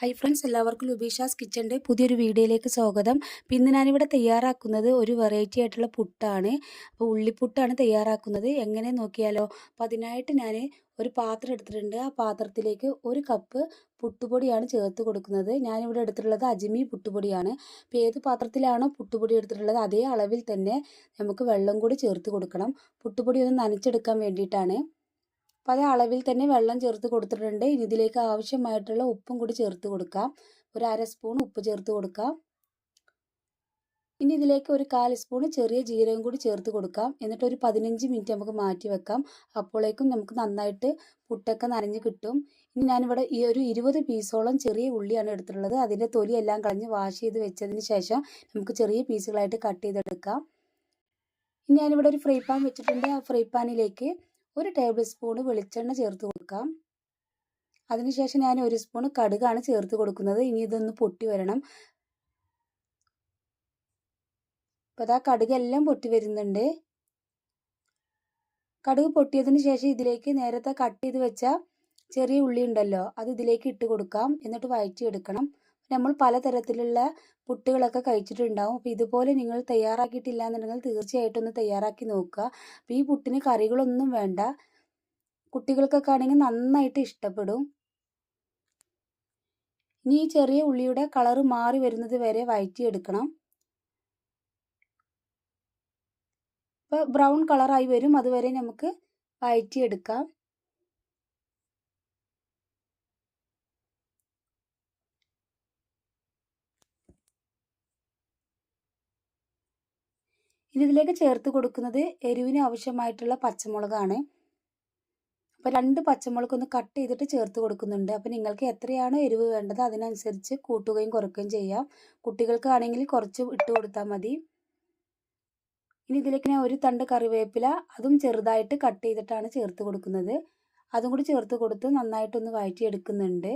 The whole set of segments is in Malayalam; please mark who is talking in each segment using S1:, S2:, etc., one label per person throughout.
S1: ഹൈ ഫ്രണ്ട്സ് എല്ലാവർക്കും ലുബീഷാസ് കിച്ചന്റെ പുതിയൊരു വീഡിയോയിലേക്ക് സ്വാഗതം. അപ്പം ഇന്ന് ഞാനിവിടെ തയ്യാറാക്കുന്നത് ഒരു വെറൈറ്റി ആയിട്ടുള്ള പുട്ടാണ്. അപ്പോൾ ഉള്ളിപ്പുട്ടാണ് തയ്യാറാക്കുന്നത്. എങ്ങനെ നോക്കിയാലോ അപ്പോൾ അതിനായിട്ട് ഞാൻ ഒരു പാത്രം എടുത്തിട്ടുണ്ട്. ആ പാത്രത്തിലേക്ക് ഒരു കപ്പ് പുട്ടുപൊടിയാണ് ചേർത്ത് കൊടുക്കുന്നത്. ഞാനിവിടെ എടുത്തിട്ടുള്ളത് അജിമി പുട്ടുപൊടിയാണ്. അപ്പോൾ ഏത് പാത്രത്തിലാണോ പുട്ടുപൊടി എടുത്തിട്ടുള്ളത് അതേ അളവിൽ തന്നെ നമുക്ക് വെള്ളം കൂടി ചേർത്ത് കൊടുക്കണം. പുട്ടുപൊടി ഒന്ന് നനച്ചെടുക്കാൻ വേണ്ടിയിട്ടാണ്. അതേ അളവിൽ തന്നെ വെള്ളം ചേർത്ത് കൊടുത്തിട്ടുണ്ട്. ഇനി ഇതിലേക്ക് ആവശ്യമായിട്ടുള്ള ഉപ്പും കൂടി ചേർത്ത് കൊടുക്കാം. ഒരു അര സ്പൂൺ ഉപ്പ് ചേർത്ത് കൊടുക്കാം. ഇനി ഇതിലേക്ക് ഒരു കാൽ സ്പൂൺ ചെറിയ ജീരകം കൂടി ചേർത്ത് കൊടുക്കാം. എന്നിട്ട് ഒരു പതിനഞ്ച് മിനിറ്റ് നമുക്ക് മാറ്റി വെക്കാം. അപ്പോഴേക്കും നമുക്ക് നന്നായിട്ട് പുട്ടൊക്കെ നനഞ്ഞ് കിട്ടും. ഇനി ഞാനിവിടെ ഈ ഒരു ഇരുപത് പീസോളം ചെറിയ ഉള്ളിയാണ് എടുത്തിട്ടുള്ളത്. അതിന്റെ തൊലി എല്ലാം കളഞ്ഞ് വാഷ് ചെയ്ത് വെച്ചതിന് ശേഷം നമുക്ക് ചെറിയ പീസുകളായിട്ട് കട്ട് ചെയ്തെടുക്കാം. ഇനി ഞാനിവിടെ ഒരു ഫ്രൈ പാൻ വെച്ചിട്ടുണ്ട്. ആ ഫ്രൈ പാനിലേക്ക് ഒരു ടേബിൾ സ്പൂൺ വെളിച്ചെണ്ണ ചേർത്ത് കൊടുക്കാം. അതിനുശേഷം ഞാൻ ഒരു സ്പൂൺ കടുകാണ് ചേർത്ത് കൊടുക്കുന്നത്. ഇനി ഇതൊന്ന് പൊട്ടി വരണം. അപ്പോൾ അതാ കടുകെല്ലാം പൊട്ടി വരുന്നുണ്ട്. കടുക് പൊട്ടിയതിന് ശേഷം ഇതിലേക്ക് നേരത്തെ കട്ട് ചെയ്ത് വെച്ച ചെറിയ ഉള്ളി ഉണ്ടല്ലോ അത് ഇതിലേക്ക് ഇട്ട് കൊടുക്കാം. എന്നിട്ട് വഴറ്റിയെടുക്കണം. നമ്മൾ പലതരത്തിലുള്ള പുട്ടുകളൊക്കെ കഴിച്ചിട്ടുണ്ടാവും. അപ്പോൾ ഇതുപോലെ നിങ്ങൾ തയ്യാറാക്കിയിട്ടില്ല എന്നുണ്ടെങ്കിൽ തീർച്ചയായിട്ടും ഒന്ന് തയ്യാറാക്കി നോക്കുക. അപ്പോൾ ഈ പുട്ടിന് കറികളൊന്നും വേണ്ട. കുട്ടികൾക്കൊക്കെ ആണെങ്കിൽ നന്നായിട്ട് ഇഷ്ടപ്പെടും. ഇനി ഈ ചെറിയ ഉള്ളിയുടെ കളറ് മാറി വരുന്നത് വരെ വഴറ്റിയെടുക്കണം. ഇപ്പോൾ ബ്രൗൺ കളറായി വരും. അതുവരെ നമുക്ക് വഴറ്റിയെടുക്കാം. ഇതിലേക്ക് ചേർത്ത് കൊടുക്കുന്നത് എരിവിന് ആവശ്യമായിട്ടുള്ള പച്ചമുളകാണ്. അപ്പോൾ രണ്ട് പച്ചമുളക് ഒന്ന് കട്ട് ചെയ്തിട്ട് ചേർത്ത് കൊടുക്കുന്നുണ്ട്. അപ്പോൾ നിങ്ങൾക്ക് എത്രയാണോ എരിവ് വേണ്ടത് അതിനനുസരിച്ച് കൂട്ടുകയും കുറയ്ക്കുകയും ചെയ്യാം. കുട്ടികൾക്കാണെങ്കിൽ കുറച്ച് ഇട്ട് കൊടുത്താൽ മതി. ഇനി ഇതിലേക്ക് ഞാൻ ഒരു തണ്ട് കറിവേപ്പില അതും ചെറുതായിട്ട് കട്ട് ചെയ്തിട്ടാണ് ചേർത്ത് കൊടുക്കുന്നത്. അതും കൂടി ചേർത്ത് കൊടുത്ത് നന്നായിട്ടൊന്ന് വഴറ്റിയെടുക്കുന്നുണ്ട്.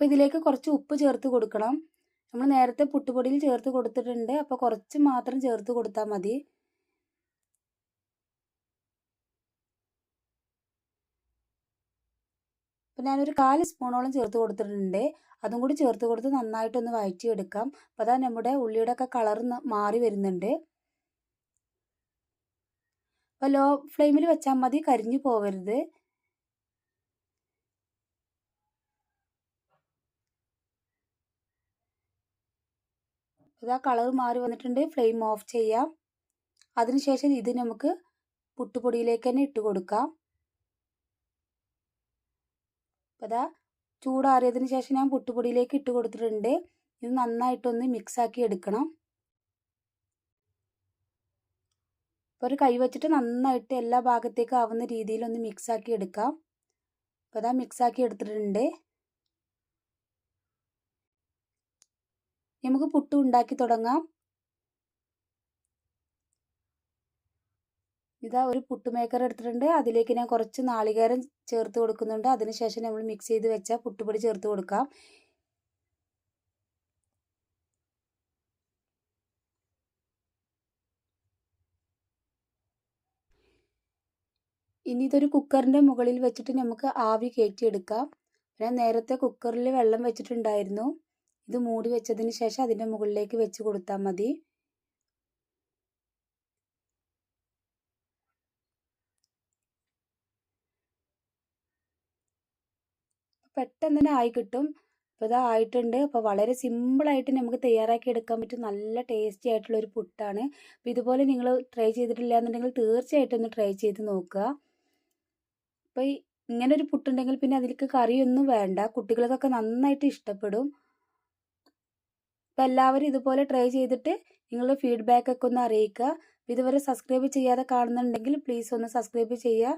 S1: അപ്പോൾ ഇതിലേക്ക് കുറച്ച് ഉപ്പ് ചേർത്ത് കൊടുക്കണം. നമ്മൾ നേരത്തെ പുട്ടുപൊടിയിൽ ചേർത്ത് കൊടുത്തിട്ടുണ്ട്. അപ്പോൾ കുറച്ച് മാത്രം ചേർത്ത് കൊടുത്താൽ മതി. അപ്പോൾ ഞാനൊരു കാൽ സ്പൂണോളം ചേർത്ത് കൊടുത്തിട്ടുണ്ട്. അതും കൂടി ചേർത്ത് കൊടുത്ത് നന്നായിട്ടൊന്ന് വഴറ്റിയെടുക്കാം അപ്പോൾ അതാ നമ്മുടെ ഉള്ളിയുടെ ഒക്കെ കളർ മാറി വരുന്നുണ്ട്. അപ്പോൾ ലോ ഫ്ലെയിമിൽ വെച്ചാൽ മതി കരിഞ്ഞു പോവരുത്. ഇതാ കളർ മാറി വന്നിട്ടുണ്ട്. ഫ്ലെയിം ഓഫ് ചെയ്യാം. അതിനുശേഷം ഇത് നമുക്ക് പുട്ടുപൊടിയിലേക്ക് തന്നെ ഇട്ട് കൊടുക്കാം. അപ്പോൾ അതാ ചൂടാറിയതിന് ശേഷം ഞാൻ പുട്ടുപൊടിയിലേക്ക് ഇട്ട് കൊടുത്തിട്ടുണ്ട്. ഇത് നന്നായിട്ടൊന്ന് മിക്സാക്കി എടുക്കണം. അപ്പോൾ ഒരു കൈ വെച്ചിട്ട് നന്നായിട്ട് എല്ലാ ഭാഗത്തേക്കും ആവുന്ന രീതിയിലൊന്ന് മിക്സാക്കി എടുക്കാം. അപ്പോൾ അതാ മിക്സാക്കി എടുത്തിട്ടുണ്ട്. നമുക്ക് പുട്ട് ഉണ്ടാക്കി തുടങ്ങാം. ഇതാ ഒരു പുട്ട് മേക്കർ എടുത്തിട്ടുണ്ട്. അതിലേക്ക് ഞാൻ കുറച്ച് നാളികേരം ചേർത്ത് കൊടുക്കുന്നുണ്ട്. അതിനുശേഷം നമ്മൾ മിക്സ് ചെയ്ത് വെച്ച പുട്ടുപൊടി ചേർത്ത് കൊടുക്കാം. ഇനി ഇതൊരു കുക്കറിന്റെ മുകളിൽ വെച്ചിട്ട് നമുക്ക് ആവി കയറ്റിയെടുക്കാം ഞാൻ നേരത്തെ കുക്കറിൽ വെള്ളം വെച്ചിട്ടുണ്ടായിരുന്നു. ഇത് മൂടി വെച്ചതിന് ശേഷം അതിന്റെ മുകളിലേക്ക് വെച്ച് കൊടുത്താൽ മതി. പെട്ടെന്ന് തന്നെ ആയി കിട്ടും. അപ്പോൾ ഇത് ആയിട്ടുണ്ട്. അപ്പോൾ വളരെ സിമ്പിളായിട്ട് നമുക്ക് തയ്യാറാക്കി എടുക്കാൻ പറ്റും. നല്ല ടേസ്റ്റി ആയിട്ടുള്ള ഒരു പുട്ടാണ്. അപ്പോൾ ഇതുപോലെ നിങ്ങൾ ട്രൈ ചെയ്തിട്ടില്ല എന്നുണ്ടെങ്കിൽ തീർച്ചയായിട്ടും ഒന്ന് ട്രൈ ചെയ്ത് നോക്കുക. അപ്പോൾ ഇങ്ങനെ ഒരു പുട്ടുണ്ടെങ്കിൽ പിന്നെ അതിലേക്ക് കറിയൊന്നും വേണ്ട. കുട്ടികൾക്കൊക്കെ നന്നായിട്ട് ഇഷ്ടപ്പെടും. അപ്പോൾ എല്ലാവരും ഇതുപോലെ ട്രൈ ചെയ്തിട്ട് നിങ്ങളുടെ ഫീഡ്ബാക്ക് ഒക്കെ ഒന്ന് അറിയിക്കുക. ഇതുവരെ സബ്സ്ക്രൈബ് ചെയ്യാതെ കാണുന്നുണ്ടെങ്കിൽ പ്ലീസ് ഒന്ന് സബ്സ്ക്രൈബ് ചെയ്യുക.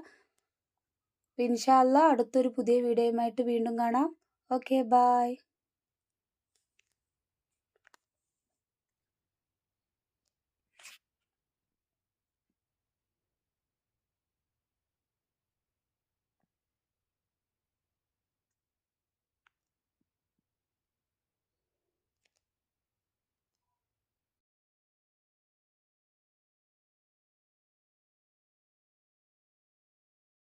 S1: അള്ളാ അടുത്തൊരു പുതിയ വീഡിയോയുമായിട്ട് വീണ്ടും കാണാം. Okay bye